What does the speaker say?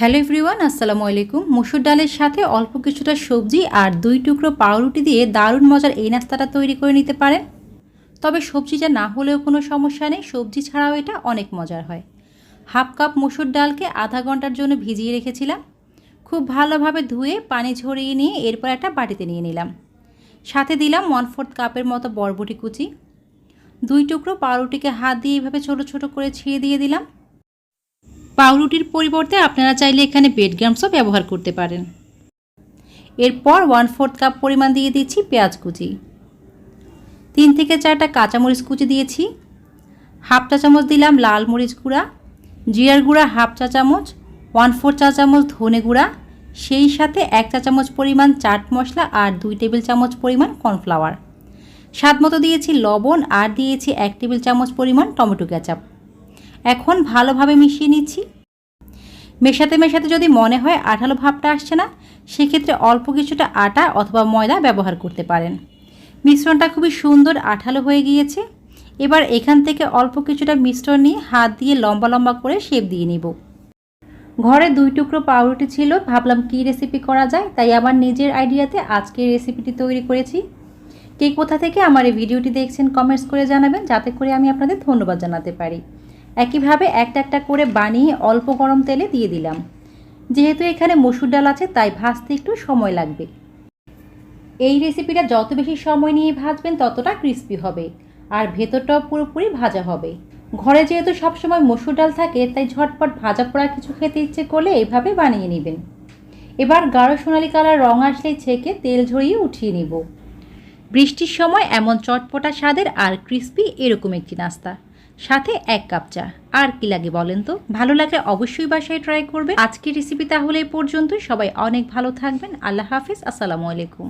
Hello everyone, আসসালামু আলাইকুম। মসুর ডালের সাথে অল্প কিছুটা সবজি আর দুই টুকরো পাউরুটি দিয়ে দারুণ মজার এই নাস্তাটা তৈরি করে নিতে পারেন। তবে সবজিটা না হলেও কোনো সমস্যা নেই, সবজি ছাড়াও এটা অনেক মজার হয়। হাফ কাপ মসুর ডালকে আধা ঘণ্টার জন্য ভিজিয়ে রেখেছিলাম। খুব ভালোভাবে ধুয়ে পানি ঝরিয়ে নিয়ে এরপর একটা বাটিতে নিয়ে নিলাম। সাথে দিলাম ওয়ান ফোর্থ কাপের মতো বরবটি কুচি। দুই টুকরো পাউরুটিকে হাত দিয়ে এভাবে ছোটো ছোটো করে ছিঁড়ে দিয়ে দিলাম। পাউরুটির পরিবর্তে আপনারা চাইলে এখানে বেড গ্রামসও ব্যবহার করতে পারেন। এরপর ওয়ান ফোর্থ কাপ পরিমাণ দিয়ে দিচ্ছি পেঁয়াজ কুচি। তিন থেকে চারটা কাঁচামরিচ কুচি দিয়েছি। হাফ চা চামচ দিলাম লাল মরিচ গুঁড়া, জিরার গুঁড়া হাফ চা চামচ ওয়ান ফোর চা চামচ ধনে গুঁড়া, সেই সাথে এক চা চামচ পরিমাণ চাট মশলা আর দুই টেবিল চামচ পরিমাণ কর্নফ্লাওয়ার। স্বাদ মতো দিয়েছি লবণ আর দিয়েছি এক টেবিল চামচ পরিমাণ টমেটো কেচাপ। এখন ভালোভাবে মিশিয়ে নিচ্ছি। মেশাতে মেশাতে যদি মনে হয় আঠালো ভাবটা আসছে না, সেক্ষেত্রে অল্প কিছুটা আটা অথবা ময়দা ব্যবহার করতে পারেন। মিশ্রণটা খুবই সুন্দর আঠালো হয়ে গিয়েছে। এবার এখান থেকে অল্প কিছুটা মিশ্রণ নিয়ে হাত দিয়ে লম্বা লম্বা করে শেপ দিয়ে নিব। ঘরে দুই টুকরো পাউরুটি ছিল, ভাবলাম কী রেসিপি করা যায়, তাই আমার নিজের আইডিয়াতে আজকে রেসিপিটি তৈরি করেছি। কে কোথা থেকে আমার এই ভিডিওটি দেখছেন কমেন্টস করে জানাবেন, যাতে করে আমি আপনাদের ধন্যবাদ জানাতে পারি। একইভাবে একটা একটা করে বানিয়ে অল্প গরম তেলে দিয়ে দিলাম। যেহেতু এখানে মসুর ডাল আছে, তাই ভাজতে একটু সময় লাগবে। এই রেসিপিটা যত বেশি সময় নিয়ে ভাজবেন, ততটা ক্রিস্পি হবে। আর ভেতরটাও পুরোপুরি ভাজা হবে। ঘরে যেহেতু সবসময় মসুর ডাল থাকে, তাই ঝটপট ভাজা পোড়া কিছু খেতে ইচ্ছে করলে এভাবে বানিয়ে নেবেন। এবার গাঢ় সোনালি কালার রং আসলেই ছেঁকে তেল ঝরিয়ে উঠিয়ে নিব। বৃষ্টির সময় এমন চটপটা স্বাদের আর ক্রিস্পি এরকম একটি নাস্তা। সাথে এক কাপ চা। আর কি লাগে বলেন তো? ভালো লাগলে অবশ্যই বাসায় ট্রাই করবে আজকের রেসিপি তাহলে এই পর্যন্তই। সবাই অনেক ভালো থাকবেন। আল্লাহ হাফিজ। আসসালামু আলাইকুম।